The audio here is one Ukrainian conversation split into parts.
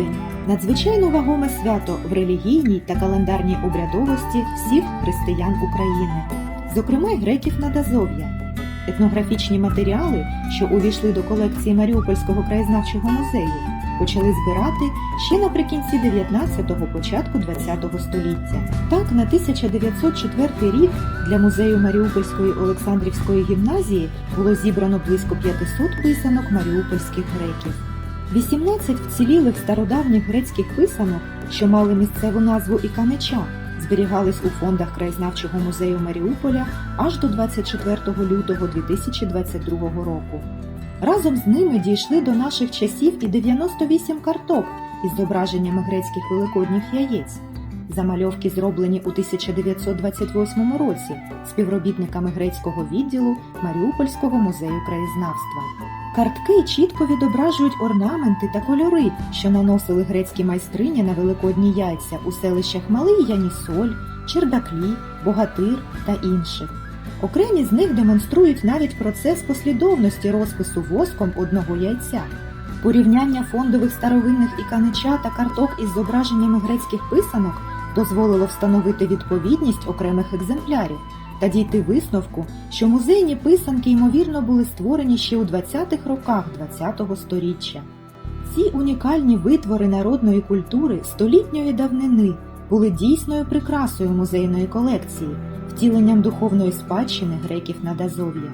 Великдень надзвичайно вагоме свято в релігійній та календарній обрядовості всіх християн України, зокрема й греків Надазов'я. Етнографічні матеріали, що увійшли до колекції Маріупольського краєзнавчого музею, почали збирати ще наприкінці 19-го, початку 20-го століття. Так, на 1904 рік для музею Маріупольської Олександрівської гімназії було зібрано близько 500 писанок маріупольських греків. 18 вцілілих стародавніх грецьких писанок, що мали місцеву назву Іканича, зберігались у фондах краєзнавчого музею Маріуполя аж до 24 лютого 2022 року. Разом з ними дійшли до наших часів і 98 карток із зображеннями грецьких великодніх яєць. Замальовки зроблені у 1928 році співробітниками грецького відділу Маріупольського музею краєзнавства. Картки чітко відображують орнаменти та кольори, що наносили грецькі майстрині на великодні яйця у селищах Малий Янісоль, Чердаклі, Богатир та інших. Окремі з них демонструють навіть процес послідовності розпису воском одного яйця. Порівняння фондових старовинних іканича та карток із зображеннями грецьких писанок дозволило встановити відповідність окремих екземплярів та дійти висновку, що музейні писанки ймовірно були створені ще у 20-х роках ХХ століття. Ці унікальні витвори народної культури столітньої давнини були дійсною прикрасою музейної колекції, втіленням духовної спадщини греків Надазов'я.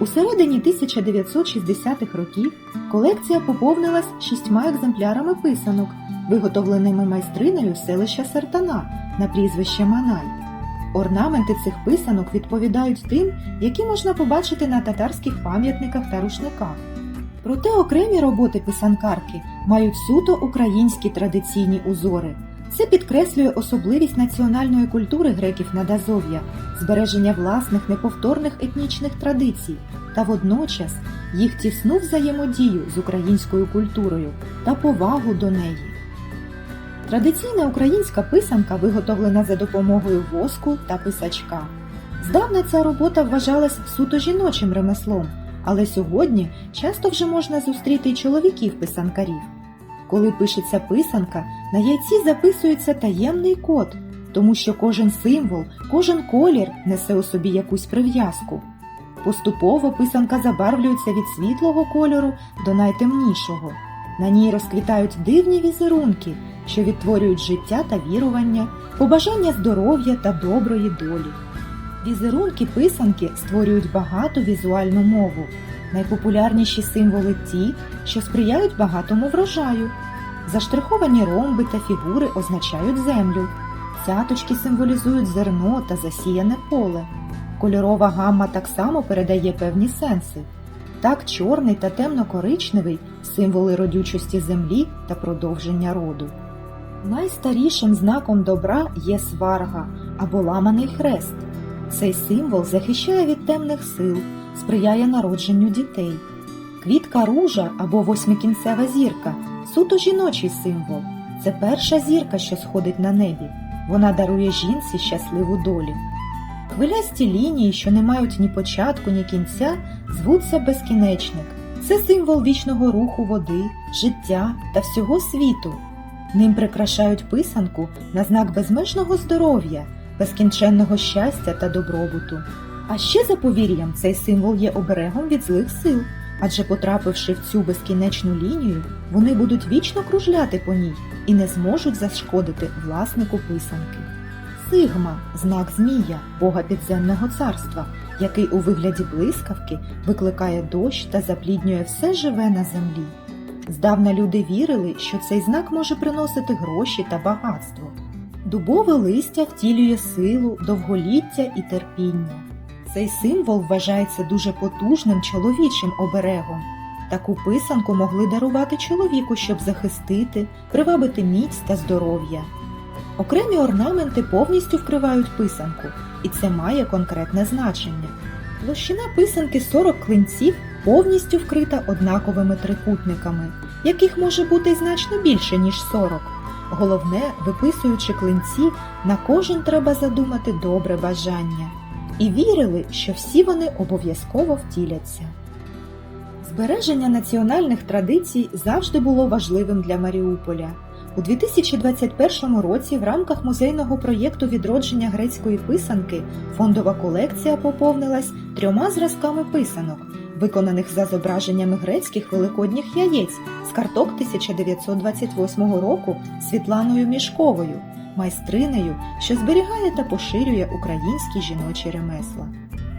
У середині 1960-х років колекція поповнилась шістьма екземплярами писанок, виготовленими майстринею з селища Сартана на прізвище Манай. Орнаменти цих писанок відповідають тим, які можна побачити на татарських пам'ятниках та рушниках. Проте окремі роботи писанкарки мають суто українські традиційні узори. Це підкреслює особливість національної культури греків Надазов'я, збереження власних неповторних етнічних традицій та водночас їх тісну взаємодію з українською культурою та повагу до неї. Традиційна українська писанка виготовлена за допомогою воску та писачка. Здавна ця робота вважалась суто жіночим ремеслом, але сьогодні часто вже можна зустріти й чоловіків-писанкарів. Коли пишеться писанка, на яйці записується таємний код, тому що кожен символ, кожен колір несе у собі якусь прив'язку. Поступово писанка забарвлюється від світлого кольору до найтемнішого. На ній розквітають дивні візерунки, що відтворюють життя та вірування, побажання здоров'я та доброї долі. Візерунки писанки створюють багату візуальну мову. Найпопулярніші символи ті, що сприяють багатому врожаю. Заштриховані ромби та фігури означають землю. Цяточки символізують зерно та засіяне поле. Кольорова гамма так само передає певні сенси. Так чорний та темно-коричневий символи родючості землі та продовження роду. Найстарішим знаком добра є сварга або ламаний хрест. Цей символ захищає від темних сил, сприяє народженню дітей. Квітка ружа або восьмикінцева зірка суто жіночий символ. Це перша зірка, що сходить на небі. Вона дарує жінці щасливу долю. Хвилясті лінії, що не мають ні початку, ні кінця, звуться безкінечник. Це символ вічного руху води, життя та всього світу. Ним прикрашають писанку на знак безмежного здоров'я, безкінченного щастя та добробуту. А ще за повір'ям цей символ є оберегом від злих сил, адже потрапивши в цю безкінечну лінію, вони будуть вічно кружляти по ній і не зможуть зашкодити власнику писанки. Сигма знак змія, бога підземного царства, який у вигляді блискавки викликає дощ та запліднює все живе на землі. Здавна люди вірили, що цей знак може приносити гроші та багатство. Дубове листя втілює силу, довголіття і терпіння. Цей символ вважається дуже потужним чоловічим оберегом. Таку писанку могли дарувати чоловіку, щоб захистити, привабити міць та здоров'я. Окремі орнаменти повністю вкривають писанку, і це має конкретне значення. Площина писанки 40 клинців повністю вкрита однаковими трикутниками, яких може бути значно більше, ніж 40. Головне, виписуючи клинці, на кожен треба задумати добре бажання. І вірили, що всі вони обов'язково втіляться. Збереження національних традицій завжди було важливим для Маріуполя. У 2021 році в рамках музейного проєкту відродження грецької писанки фондова колекція поповнилась трьома зразками писанок, виконаних за зображеннями грецьких великодніх яєць з карток 1928 року Світланою Мішковою, майстринею, що зберігає та поширює українські жіночі ремесла.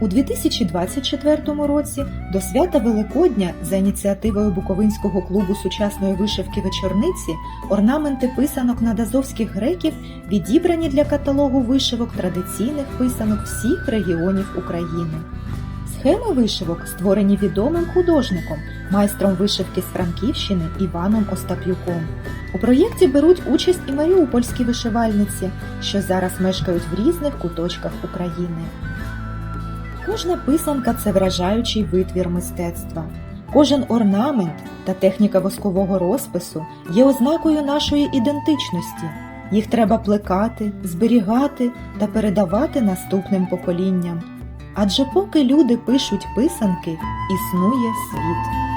У 2024 році до свята Великодня за ініціативою Буковинського клубу сучасної вишивки вечорниці орнаменти писанок надазовських греків відібрані для каталогу вишивок традиційних писанок всіх регіонів України. Схеми вишивок створені відомим художником, майстром вишивки з Франківщини Іваном Остап'юком. У проєкті беруть участь і маріупольські вишивальниці, що зараз мешкають в різних куточках України. Кожна писанка це вражаючий витвір мистецтва. Кожен орнамент та техніка воскового розпису є ознакою нашої ідентичності. Їх треба плекати, зберігати та передавати наступним поколінням. Адже поки люди пишуть писанки, існує світ.